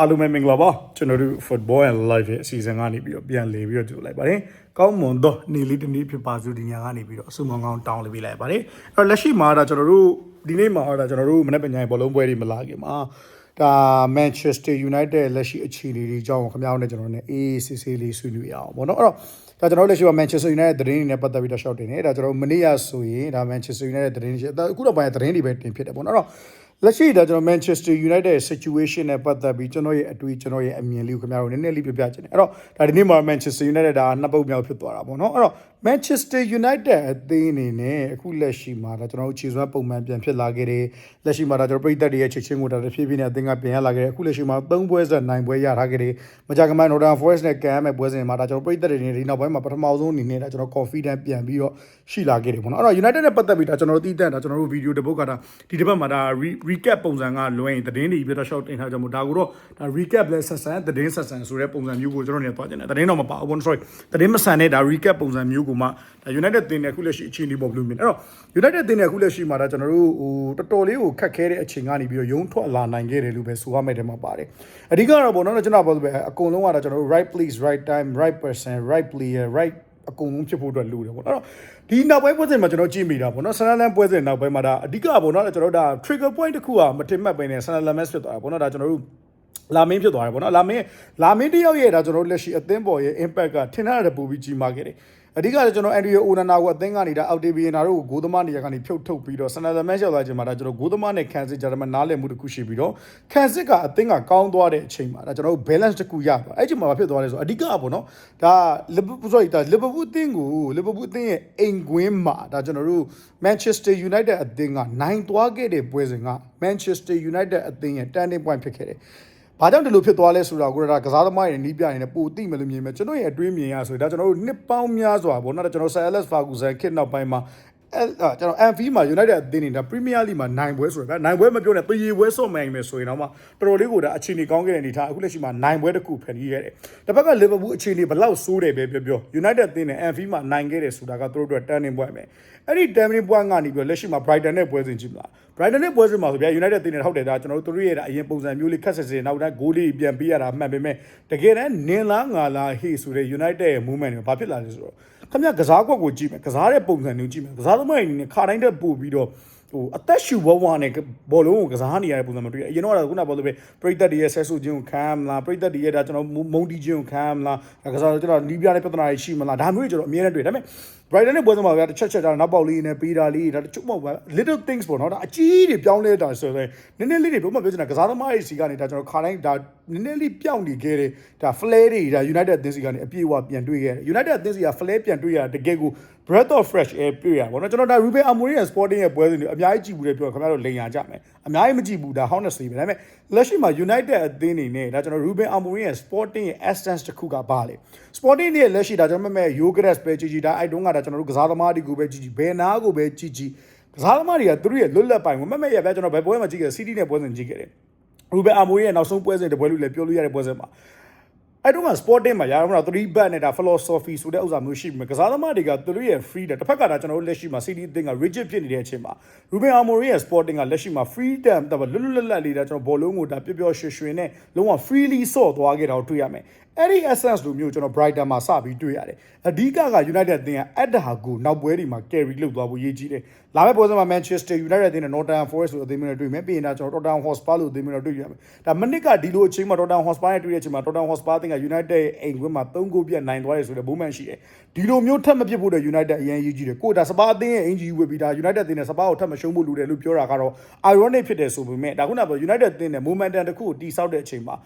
အားလုံးပဲမင်္ဂလာပါကျွန်တော်တို့ football and life ရဲ့အစီအစဉ်ကနေပြီးတော့ပြန်လည်ပြီးတော့ကြိုလိုက်ပါတယ်ကောင်းမွန်သောနေ့လေးတစ်နေ့ဖြစ်ပါစို့ဒီညကနေပြီးတော့အဆုမကောင်းတောင်းလေးပေးလိုက်ပါတယ်အဲ့တော့လက်ရှိမှာဒါကျွန်တော်တို့ဒီနေ့မှာဒါကျွန်တော်တို့မနေ့ပညာဘောလုံးပွဲတွေမလာခင်မှာဒါ Manchester United လက်ရှိအခြေအနေတွေအကြောင်းကိုခင်ဗျားတို့နဲ့ကျွန်တော်တို့ ਨੇ အေးဆေးဆေးလေးဆွေးနွေးအောင်ပေါ့နော်အဲ့တော့ဒါကျွန်တော်တို့လက်ရှိမှာ Manchester United သတင်းတွေနဲ့ပတ်သက်ပြီးတော့ရှောက်တင်နေဒါကျွန်တော်တို့မနေ့ကဆိုရင်ဒါ Manchester United သတင်းတွေဒါအခုတော့ပိုင်းသတင်းတွေပဲတင်ဖြစ်တယ်ပေါ့နော်အဲ့တော့ လက်ရှိဒါကျွန်တော် Manchester United situation နဲ့ပတ်သက်ပြီးကျွန်တော်ရဲ့အတွေ့ကျွန်တော်ရဲ့အမြင်လေးကိုခင်ဗျားတို့နည်းနည်းလေးပြပြချင်တယ်အဲ့တော့ဒါဒီနေ့မှာ Manchester United ဒါနှစ်ပုတ်မြောက်ဖြစ်သွားတာပေါ့နော်အဲ့တော့ Manchester United အသင်းအနေနဲ့အခုလက်ရှိမှာဒါကျွန်တော်တို့ခြေစွမ်းပုံမှန်ပြန်ဖြစ်လာခဲ့တယ်လက်ရှိမှာဒါကျွန်တော်ပြည်သက်တွေရဲ့ချစ်ချင်းကိုဒါတစ်ဖြည်းဖြည်းနဲ့အသင်းကပြန်ရလာခဲ့တယ်အခုလက်ရှိမှာ၃ပွဲဆက်နိုင်ပွဲရထားခဲ့တယ်မကြခင်မှာ Northern Forest နဲ့ကန်မဲ့ပွဲစဉ်မှာဒါကျွန်တော်ပြည်သက်တွေနေဒီနောက်ပိုင်းမှာပထမဆုံးအနေနဲ့ဒါကျွန်တော် confident ပြန်ပြီးတော့ရှိလာခဲ့တယ်ပေါ့နော်အဲ့တော့ United နဲ့ပတ်သက်ပြီးဒါကျွန်တော်တို့တည်တဲ့ဒါကျွန်တော်တို့ဗီဒီယိုတစ်ပုတ်ကဒါဒီတစ်ပတ်မှာဒါ recap ပုံစံကလွှဲရင်သတင်းတွေပြီးတော့ short တင်ထားကြမို့ဒါကိုတော့ဒါ recap လဲဆက်ဆန်သတင်းဆက်ဆန်ဆိုတဲ့ပုံစံမျိုးကိုကျွန်တော်နေသွားကြတယ်သတင်းတော့မပါဘူး sorry သတင်းမဆန်တဲ့ဒါ recap ပုံစံမျိုးကိုမှဒါ United တင်တဲ့အခုလက်ရှိအခြေအနေပေါ်ဘယ်လိုမြင်လဲအဲ့တော့ United တင်တဲ့အခုလက်ရှိမှာဒါကျွန်တော်တို့ဟိုတော်တော်လေးကိုခက်ခဲတဲ့အချိန်ကနေပြီးတော့ရုံးထွက်လာနိုင်ခဲ့တယ်လို့ပဲဆိုရမယ့်တယ်မှာပါတယ်အဓိကတော့ပေါ့နော်ကျွန်တော်ပြောလို့ပဲအကုန်လုံးကတော့ကျွန်တော်တို့ right place right time right person right player right အကုန်လုံးဖြစ်ဖို့အတွက်လိုတယ်ပေါ့နော်အဲ့တော့ဒီနောက်ပိုင်းပွဲစဉ်မှာကျွန်တော်ကြည့်မိတာပေါ့နော်ဆန်နလန်ပွဲစဉ်နောက်ပိုင်းမှာဒါအဓိကပေါ့နော်ကျွန်တော်တို့ဒါ trigger point တစ်ခုကမတင်မှတ်ပဲနဲ့ဆန်နလန်မက်ဖြစ်သွားတာပေါ့နော်ဒါကျွန်တော်တို့လာမင်းဖြစ်သွားတယ်ပေါ့နော်လာမင်းလာမင်းတယောက်ရဲ့ဒါကျွန်တော်တို့လက်ရှိအသင်းပေါ်ရဲ့ impact ကထင်ထားတဲ့ပူပြီးကြီးမားခဲ့တယ် အဓိကကျွန်တော်အန်ဒရီယိုအိုနာနာကိုအသင်းကနေဒါအောက်တီဗီယနာတို့ကိုဂိုးသမားနေရာကနေဖြုတ်ထုတ်ပြီးတော့ဆန်နလန်မက်ရောက်လာချိန်မှာဒါကျွန်တော်ဂိုးသမားနဲ့ခန်စစ်ဂျာမန်နားလည်မှုတစ်ခုရှိပြီးတော့ခန်စစ်ကအသင်းကကောင်းသွားတဲ့အချိန်မှာဒါကျွန်တော်တို့ balance တစ်ခုရပါအဲ့ချိန်မှာဖြစ်သွားလဲဆိုအဓိကပေါ့နော်ဒါလီဗာပူး sorry ဒါလီဗာပူးအသင်းကိုလီဗာပူးအသင်းရဲ့အိမ်ကွင်းမှာဒါကျွန်တော်တို့ Manchester United အသင်းကနိုင်သွားခဲ့တဲ့ပွဲစဉ်က Manchester United အသင်းရဲ့ turning point ဖြစ်ခဲ့တယ်။ ဘာကြောင့်ဒီလိုဖြစ်သွားလဲဆိုတာကိုဒါကစားသမားရဲ့နီးပြနေနဲ့ပိုသိမယ်လို့မြင်မယ်ကျွန်တော်ရဲ့အတွေးမြင်ရဆိုရင်ဒါကျွန်တော်တို့နှစ်ပေါင်းများစွာပေါ့နော်ဒါကျွန်တော် Sir Alex Ferguson ခေတ်နောက်ပိုင်းမှာ အဲကျွန်တော် Anfield မှာ United အသင်းနေတာ Premier League မှာနိုင်ပွဲဆိုတော့ဗျာနိုင်ပွဲမပြောနဲ့တရေပွဲဆော့မှန်မယ်ဆိုရင်တော့မှတော်တော်လေးကိုဒါအခြေအနေကောင်းခဲ့တဲ့အနေထားအခုလက်ရှိမှာနိုင်ပွဲတစ်ခုဖန်တီးခဲ့တယ်တစ်ဖက်က Liverpool အခြေအနေဘလောက်ဆိုးတယ်ပဲပြောပြော United အသင်းနဲ့ Anfield မှာနိုင်ခဲ့တယ်ဆိုတာကသူတို့အတွက် turning point ပဲအဲ့ဒီ turning point ကနေပြီးလက်ရှိမှာ Brighton နဲ့ပွဲစဉ်ကြည့်မလား Brighton နဲ့ပွဲစဉ်မှာဆိုဗျာ United အသင်းနဲ့ဟုတ်တယ်ဒါကျွန်တော်တို့တို့ရဲ့အရင်ပုံစံမျိုးလေးခက်ဆက်စင်နောက်တိုင်းဂိုးလေးပြန်ပေးရတာမှန်ပေမဲ့တကယ်တမ်းနင်လားငါလားဟေ့ဆိုတဲ့ United ရဲ့ movement တွေဘာဖြစ်လာလဲဆိုတော့ ခင်ဗျကစားကွက်ကိုကြည့်မယ်ကစားတဲ့ပုံစံမျိုးကြည့်မယ်ကစားသမားတွေအနေနဲ့ခါတိုင်းတက်ပို့ပြီးတော့ဟိုအသက်ရှူဘဝနဲ့ဘောလုံးကိုကစားနေရတဲ့ပုံစံမတွေ့အရင်တော့ခုနပြောလို့ပဲပရိသတ်တွေရဲ့ဆက်ဆုခြင်းကိုခံမလားပရိသတ်တွေရဲ့ဒါကျွန်တော်မုံတီခြင်းကိုခံမလားကစားကျွန်တော်လီးပြတဲ့ပြဿနာတွေရှိမလားဒါမျိုးတွေကျွန်တော်အများနဲ့တွေ့ဒါပေမဲ့ Brighton နဲ့ပွဲစမှာဗျာတစ်ချက်ချက်ကြတော့နောက်ပေါက်လေးနဲ့ပေးတာလေးဒါတချို့မဟုတ်ပါ little things ပေါ့နော်ဒါအကြီးတွေပြောင်းလဲတာဆိုတော့နည်းနည်းလေးတွေဘုမပြောချင်တာကစားသမားတွေစီကနေဒါကျွန်တော်ခါတိုင်းဒါနည်းနည်းလေးပြောင်းနေခဲ့တယ်ဒါ flare တွေဒါ United အသင်းစီကနေအပြည့်အဝပြန်တွေ့ခဲ့တယ် United အသင်းစီက flare ပြန်တွေ့ရတာတကယ်ကို breath of fresh air တွေ့ရပါဘောနော်ကျွန်တော်ဒါ Ruben Amorim ရဲ့ Sporting ရဲ့ပွဲစဉ်တွေအများကြီးကြည့်ဘူးလေပြောခင်ဗျားတို့လိန်ရကြမယ်အများကြီးမကြည့်ဘူးဒါ honestly ပဲဒါပေမဲ့လက်ရှိမှာ United အသင်းနေနဲ့ဒါကျွန်တော် Ruben Amorim ရဲ့ Sporting ရဲ့ essence တစ်ခုကဘာလဲ Sporting ရဲ့လက်ရှိဒါကျွန်တော်မဲ့ Yogres ပဲကြည့်ကြည့်ဒါအဲ့တုန်းကဒါကျွန်တော်တို့ကစားသမားတွေကိုပဲကြည့်ကြည့်ဘယ်နာကိုပဲကြည့်ကြည့်ကစားသမားတွေကသူတို့ရဲ့လွတ်လပ်ပိုင်ဝင်မမဲ့ရပဲကျွန်တော်ဘယ်ပွဲမှာကြည့်ခဲ့ City နဲ့ပွဲစဉ်ကြည့်ခဲ့တယ် Ruben Amorim ရဲ့နောက်ဆုံးပွဲစဉ်တပွဲလို့လည်းပြောလို့ရတဲ့ပွဲစဉ်မှာအဲ့တော့က sporting မှာရအောင်တော့3 back နဲ့ဒါ philosophy ဆိုတဲ့ဥစ္စာမျိုးရှိပြီကစားသမားတွေကသူတို့ရဲ့ freedom တစ်ဖက်ကဒါကျွန်တော်တို့လက်ရှိမှာ CD အသင်းက rigid ဖြစ်နေတဲ့အချိန်မှာ Ruben Amorim ရဲ့ sporting ကလက်ရှိမှာ freedom တော့လွတ်လွတ်လပ်လပ်လေးဒါကျွန်တော်ဘောလုံးကိုဒါပျော်ပျော်ရွှင်ရွှင်နဲ့လုံးဝ freely ဆော့သွားခဲ့တာကိုတွေ့ရမယ် အဲ့ဒီ essence လိုမျိုးကျွန်တော် Brighton မှာစပြီးတွေ့ရတယ်အဓိကက United အသင်းကအက်ဒါကိုနောက်ပွဲတွေမှာ carry လုပ်သွားဖို့ရည်ကြီးတယ်လာမယ့်ပွဲစဉ်မှာ Manchester United အသင်းနဲ့ Nottingham Forest လိုအသင်းမျိုးနဲ့တွေ့မယ်ပြီးရင်ဒါကျွန်တော် Tottenham Hotspur လိုအသင်းမျိုးနဲ့တွေ့ရမယ်ဒါမနစ်ကဒီလိုအချိန်မှာ Tottenham Hotspur နဲ့တွေ့တဲ့အချိန်မှာ Tottenham Hotspur အသင်းက United ရဲ့အိမ်ကွင်းမှာ3ဂိုးပြတ်နိုင်သွားတယ်ဆိုတဲ့ moment ရှိတယ်ဒီလိုမျိုးထပ်မဖြစ်ဖို့တဲ့ United အရင်ရည်ကြီးတယ်ကိုဒါစပါအသင်းရဲ့အင်ဂျီဝယ်ပြီးဒါ United အသင်းနဲ့စပါကိုထပ်မရှုံးဖို့လိုတယ်လို့ပြောတာကတော့ ironic ဖြစ်တယ်ဆိုပေမဲ့ဒါခုနကပြော United အသင်းနဲ့ momentum တစ်ခုကိုတိဆောက်တဲ့အချိန်မှာ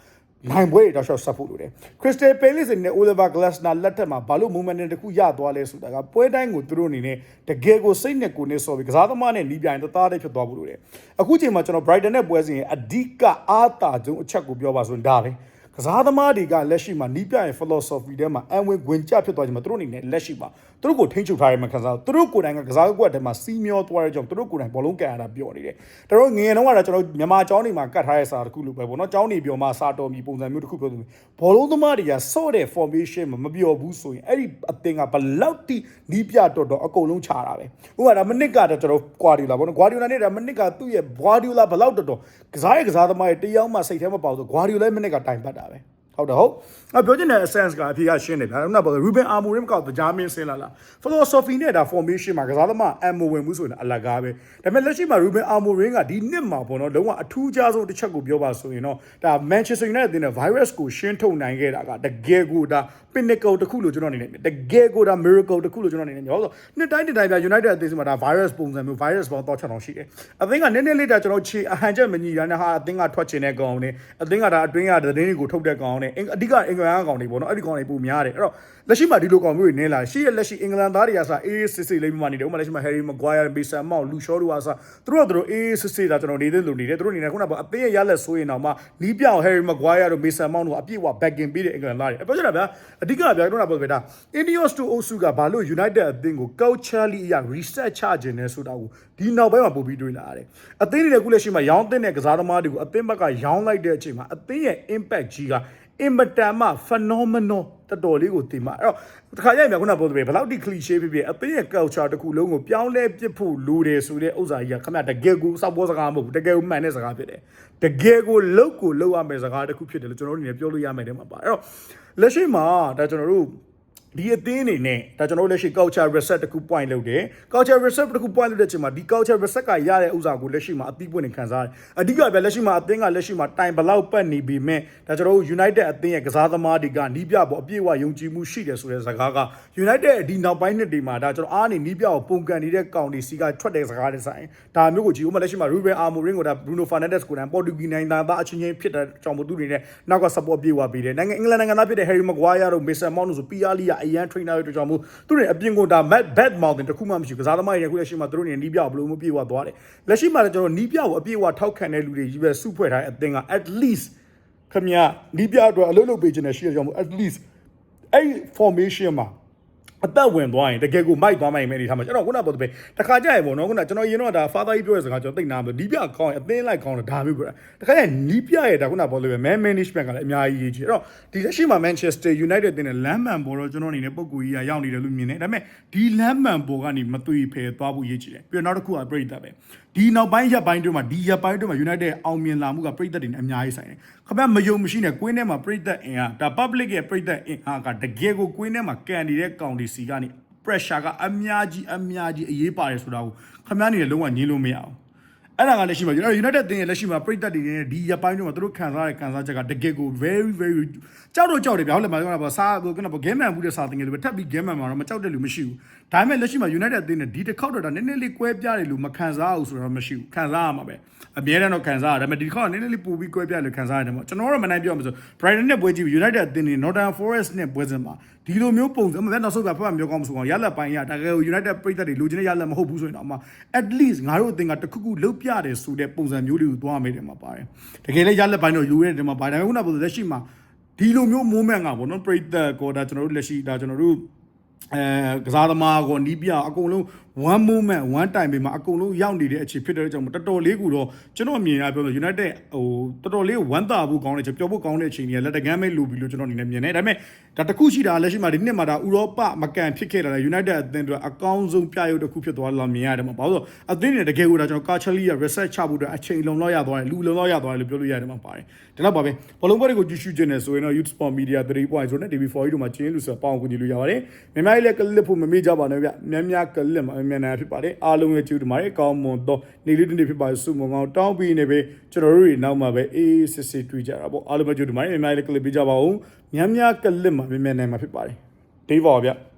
နိုင်ပွဲတွေတော့ရှော့ဆက်ဖို့လိုတယ်။ Crystal Palace နဲ့ Oliver Glasner လက်ထက်မှာဘာလို့ movement တစ်ခုရသွားလဲဆိုတာကပွဲတိုင်းကိုသူတို့အနေနဲ့တကယ်ကိုစိတ်နဲ့ကိုယ်နဲ့ဆော်ပြီးကစားသမားနဲ့နီးပြိုင်တသားတည်းဖြစ်သွားဖို့လိုတယ်။အခုချိန်မှာကျွန်တော် Brighton နဲ့ပွဲစဉ်ရဲ့အဓိကအားတာဆုံးအချက်ကိုပြောပါဆိုရင်ဒါပဲ။ ကစားသမားတွေကလက်ရှိမှာနီးပြိုင် philosophy ထဲမှာအံဝင်ဝင်ကြဖြစ်သွားချိန်မှာသူတို့အနေနဲ့လက်ရှိမှာသူတို့ကိုထိန်းချုပ်ထားရမှခံစားသူတို့ကိုယ်တိုင်ကကစားကွက်ထဲမှာစီးမျောသွားတဲ့ကြောင့်သူတို့ကိုယ်တိုင်ဘောလုံးကန်ရတာပြောနေတယ်ဒါတော့ငယ်တုန်းကတော့ကျွန်တော်မြန်မာကျောင်းနေမှာကတ်ထားတဲ့စာတစ်ခုလိုပဲပေါ့နော်ကျောင်းနေပြောမှစာတော်မီပုံစံမျိုးတစ်ခုပြောသူဘောလုံးသမားတွေကစော့တဲ့ formation မှာမပြောဘူးဆိုရင်အဲ့ဒီအသင်ကဘလောက်တိနီးပြတော့တော့အကုန်လုံးခြာတာပဲဥပမာဒါမနစ်ကတော့ကျွန်တော် Guardiola ပေါ့နော် Guardiola နဲ့ဒါမနစ်ကသူ့ရဲ့ Guardiola ဘလောက်တော့တော့ကစားရဲ့ကစားသမားရဲ့တယောက်မှစိတ်ထဲမပေါဆို Guardiola မနစ်ကတိုင်ပတ်တာပဲ ဟုတ်တယ်ဟုတ်အပြောချင်တဲ့ essence ကအဖေကရှင်းတယ်ဗျာခုနကပြော Ruben Amorim ကကြားမင်းဆင်းလာလား philosophy နဲ့ဒါ formation မှာကစားသမားအမဝင်မှုဆိုရင်အလကားပဲဒါပေမဲ့လက်ရှိမှာ Ruben Amorim ကဒီနှစ်မှာပေါ့နော်လုံးဝအထူးခြားဆုံးတစ်ချက်ကိုပြောပါဆိုရင်တော့ဒါ Manchester United တင်တဲ့ virus ကိုရှင်းထုတ်နိုင်ခဲ့တာကတကယ်ကိုဒါ pinnacle တစ်ခုလို့ကျွန်တော်အနေနဲ့တကယ်ကိုဒါ miracle တစ်ခုလို့ကျွန်တော်အနေနဲ့ပြောဆိုနှစ်တိုင်းတစ်တိုင်းပြ United အသင်းစီမှာဒါ virus ပုံစံမျိုး virus ပေါင်းတော့ချက်အောင်ရှိတယ်အသင်းကနည်းနည်းလေးဒါကျွန်တော်ခြေအဟန်ချက်မညီရတဲ့ဟာအသင်းကထွက်ချင်တဲ့ကောင်နဲ့အသင်းကဒါအတွင်းကသတင်းတွေကိုထုတ်တဲ့ကောင်နဲ့အဓိကအင်္ဂလန်ကောင်တွေပေါ့နော်အဲ့ဒီကောင်တွေပုံများတယ်အဲ့တော့လက်ရှိမှာဒီလိုကောင်မျိုးတွေနည်းလာရှေ့ရလက်ရှိအင်္ဂလန်သားတွေကစားအေးစစ်စစ်လေးမှနေတယ်ဥပမာလက်ရှိမှာ Harry Maguire ဘေဆန်မောက်လူရှောတို့ကစားသူတို့ကသူတို့အေးစစ်စစ်ဒါကျွန်တော်နေတဲ့လူနေတယ်သူတို့အနေနဲ့ခုနကအသင်းရဲ့ရလက်ဆိုးရင်တော့မှနီးပြောင် Harry Maguire တို့ဘေဆန်မောက်တို့အပြည့်အဝ backing ပေးတဲ့အင်္ဂလန်သားတွေအပြောချင်တာဗျာအဓိကဗျာတို့ကပြောပြတာ Ineos တို့အုပ်စုကဘာလို့ United အသင်းကို culturally အရ reset ချခြင်းလဲဆိုတာကိုဒီနောက်ပိုင်းမှာပို့ပြီးတွေးလာရတယ်အသင်းတွေခုလက်ရှိမှာရောင်းတဲ့ကစားသမားတွေကိုအသင်းဘက်ကရောင်းလိုက်တဲ့အချိန်မှာအသင်းရဲ့ impact ကြီးက အင်မတန်မှ phenomenal တော်တော်လေးကိုတင်မှာအဲ့တော့တခါကျရင်ခုနပြောသလိုဘယ်လောက်ဒီ cliche ဖြစ်ဖြစ်အသင်းရဲ့ culture တစ်ခုလုံးကိုပြောင်းလဲပစ်ဖို့လိုတယ်ဆိုတဲ့ဥစ္စာကြီးကခမတကယ်ကိုစောက်ပေါ်စကားမဟုတ်ဘူးတကယ်ကိုမှန်တဲ့စကားဖြစ်တယ်တကယ်ကိုလောက်ကိုလောက်ရမယ့်စကားတစ်ခုဖြစ်တယ်လို့ကျွန်တော်တို့အနေနဲ့ပြောလို့ရမယ်တဲ့မှာပါအဲ့တော့လက်ရှိမှာဒါကျွန်တော်တို့ ဒီအသင်းအနေနဲ့ဒါကျွန်တော်တို့လက်ရှိ culture reset တခု point လုပ်တယ် culture reset တခု point လုပ်တဲ့အချိန်မှာဒီ culture reset ကရတဲ့ဥစ္စာကိုလက်ရှိမှာအသီးပွင့်နေခံစားရတယ်အဓိကပဲလက်ရှိမှာအသင်းကလက်ရှိမှာတိုင်ဘလောက်ပတ်နေပြီမဲ့ဒါကျွန်တော်တို့ United အသင်းရဲ့ကစားသမားတွေကနီးပြပေါ်အပြည့်အဝယုံကြည်မှုရှိတယ်ဆိုတဲ့စကားက United ဒီနောက်ပိုင်းနှစ်တွေမှာဒါကျွန်တော်အားနေနီးပြကိုပုံကန်နေတဲ့ကောင်တွေစီကထွက်တဲ့စကားတွေဆိုင်ဒါမျိုးကိုကြည့်ဦးမလက်ရှိမှာ Ruben Amorim ကိုဒါ Bruno Fernandes ကိုတန်း Portuguese နိုင်ငံသားအချင်းချင်းဖြစ်တဲ့ကြောင့်မို့သူတွေနဲ့နောက်က support ပြေးသွားပြီးတယ်နိုင်ငံအင်္ဂလန်နိုင်ငံသားဖြစ်တဲ့ Harry Maguire တို့ Mason Mount တို့ဆို PR လီကအရန် trainer တွေကြောင့်မို့သူတွေအပြင်ကိုဒါ Matt Bad Mountain တခုမှမရှိဘူးကစားသမားတွေခုလက်ရှိမှာသူတို့နေနီးပြဘလို့မပြေးသွားသွားတယ်လက်ရှိမှာလည်းကျွန်တော်နီးပြကိုအပြေးဝထောက်ခံတဲ့လူတွေကြီးပဲစုဖွဲ့ထားတဲ့အသင်းက at least ခမရနီးပြအတွက်အလုပ်လုပ်ပေးခြင်းနဲ့ရှိရကြောင့်မို့ at least အဲ့ formation မှာ အသက်ဝင်သွားရင်တကယ်ကိုမိုက်သွားမှရင်မဲနေထားမှာကျွန်တော်ခုနပြောတဲ့တခါကြရပေါ့နော်ခုနကျွန်တော်ရင်တော့ဒါ father ကြီးပြောတဲ့စကားကျွန်တော်သိနာမလို့ဒီပြကောင်းရင်အသင်းလိုက်ကောင်းတယ်ဒါမျိုးပြောတာတခါကြနီးပြရဲ့ဒါခုနပြောလို့ပဲ man management ကလည်းအများကြီးရေးချင်အဲ့တော့ဒီလက်ရှိမှာ Manchester United တင်တဲ့လမ်းမှန်ပေါ်တော့ကျွန်တော်အနေနဲ့ပုံကူကြီးကရောက်နေတယ်လို့မြင်တယ်ဒါပေမဲ့ဒီလမ်းမှန်ပေါ်ကနေမသွေဖယ်သွားဖို့ရေးချင်တယ်ပြီးတော့နောက်တစ်ခုကပြိတ္တပဲဒီနောက်ပိုင်းရက်ပိုင်းတွေမှာဒီရက်ပိုင်းတွေမှာ United အောင်မြင်လာမှုကပြိတ္တတွေနဲ့အများကြီးဆိုင်တယ်ခင်ဗျမယုံမရှိနဲ့ကွင်းထဲမှာပြိတ္တအင်ဟာဒါ public ရဲ့ပြိတ္တအင်ဟာကတကယ်ကိုကွင်းထဲမှာကန်နေတဲ့ကောင်ဒီစီကနေ pressure ကအများကြီးအများကြီးအရေးပါတယ်ဆိုတာကိုခင်ဗျားနေလည်းလုံးဝညင်းလို့မရအောင်အဲ့ဒါကလည်းရှိမှာကျွန်တော် United တင်းရဲ့လက်ရှိမှာပြိတ္တတွေနဲ့ဒီရပိုင်းတွေမှာသူတို့ခံစားရတဲ့ခံစားချက်ကတကယ်ကို very very ကြောက်တော့ကြောက်တယ်ဗျာဟုတ်တယ်မပြောတာပေါ့စားကတော့ game man ဘူးတဲ့စားတင်ငယ်လို့ပဲထပ်ပြီး game man မှာတော့မကြောက်တဲ့လူမရှိဘူး ဒါပေမဲ့လက်ရှိမှာ United တင်းနဲ့ဒီတစ်ခေါက်တော့ဒါနည်းနည်းလေးကွဲပြားတယ်လို့မခံစားအောင်ဆိုတော့မရှိဘူးခံစားရမှာပဲအမြဲတမ်းတော့ခံစားရတယ်ဒါပေမဲ့ဒီတစ်ခေါက်နည်းနည်းလေးပိုပြီးကွဲပြားလို့ခံစားရတယ်ပေါ့ကျွန်တော်တို့မနိုင်ပြောမှာဆို Brighton နဲ့ပွဲကြည့် United တင်းနဲ့ Northern Forest နဲ့ပွဲစဉ်မှာဒီလိုမျိုးပုံစံမသက်နောက်ဆုံးပြဖတ်မျိုးကောင်းမဆိုအောင်ရလက်ပိုင်းရတကယ် United ပြည်သက်တွေလိုချင်တဲ့ရလက်မဟုတ်ဘူးဆိုရင်တော့အမှ at least ငါတို့အသင်းကတခုခုလုတ်ပြတယ်ဆိုတဲ့ပုံစံမျိုးတွေကိုသွားမယ်တယ်မှာပါတယ်တကယ်လည်းရလက်ပိုင်းတော့ယူရဲတယ်မှာပါတယ်ဒါပေမဲ့ခုနကပြောလက်ရှိမှာဒီလိုမျိုး moment ကပေါ့နော်ပြည်သက်ကောဒါကျွန်တော်တို့လက်ရှိဒါကျွန်တော်တို့ အဲကစားသမားကိုနီးပြအကုန်လုံး one moment one time ပဲမှာအကုန်လုံးရောက်နေတဲ့အခြေဖြစ်တဲ့ကြောင့်တော်တော်လေးကူတော့ကျွန်တော်အမြင်အရပြောလို့ United ဟိုတော်တော်လေးဝမ်းသာဖို့ကောင်းတဲ့ချိန်ပျော်ဖို့ကောင်းတဲ့ချိန်ကြီးလက်တကမ်းပဲလိုပြီလို့ကျွန်တော်အနေနဲ့မြင်တယ်ဒါပေမဲ့ဒါတခုရှိတာလက်ရှိမှာဒီနှစ်မှာဒါဥရောပမကန်ဖြစ်ခဲ့တာလေ United အသင်းတွေအကောင်းဆုံးပြရုပ်တစ်ခုဖြစ်သွားလို့မြင်ရတယ်မှာဘာလို့အသင်းတွေတကယ်ကိုဒါကျွန်တော် culturally research ချဖို့အတွက်အချိန်လုံလောက်ရသွားတယ်လူလုံလောက်ရသွားတယ်လို့ပြောလို့ရတယ်မှာပါတယ်ဒါတော့ပါပဲဘလုံးပွဲတွေကိုကြည့်ရှုခြင်းနဲ့ဆိုရင်တော့ Youth Sport Media 3.0နဲ့ TV4 တို့မှာကျင်းလို့ဆိုပေါင်းကူညီလို့ရပါတယ်မြန်မာပြည်လည်းကလစ်ဖို့မမေ့ကြပါနဲ့ဗျများများကလစ်မှာမြန်မြန်ဖြစ်ပါတယ်အားလုံးရဲ့ကျေးဇူးတင်ပါတယ်ကောင်းမွန်တော့နေလေးတနေ့ဖြစ်ပါစုမုံကောင်းတောင်းပြီးနေပဲကျွန်တော်တို့တွေနောက်မှာပဲအေးစစ်စစ်တွေ့ကြတာပေါ့အားလုံးပဲကျေးဇူးတင်ပါတယ်မြန်မာပြည်လည်းကလစ်ပေးကြပါဦးများများကလစ်မှာမြန်မြန်နိုင်မှာဖြစ်ပါတယ်ဒေးပါဗျ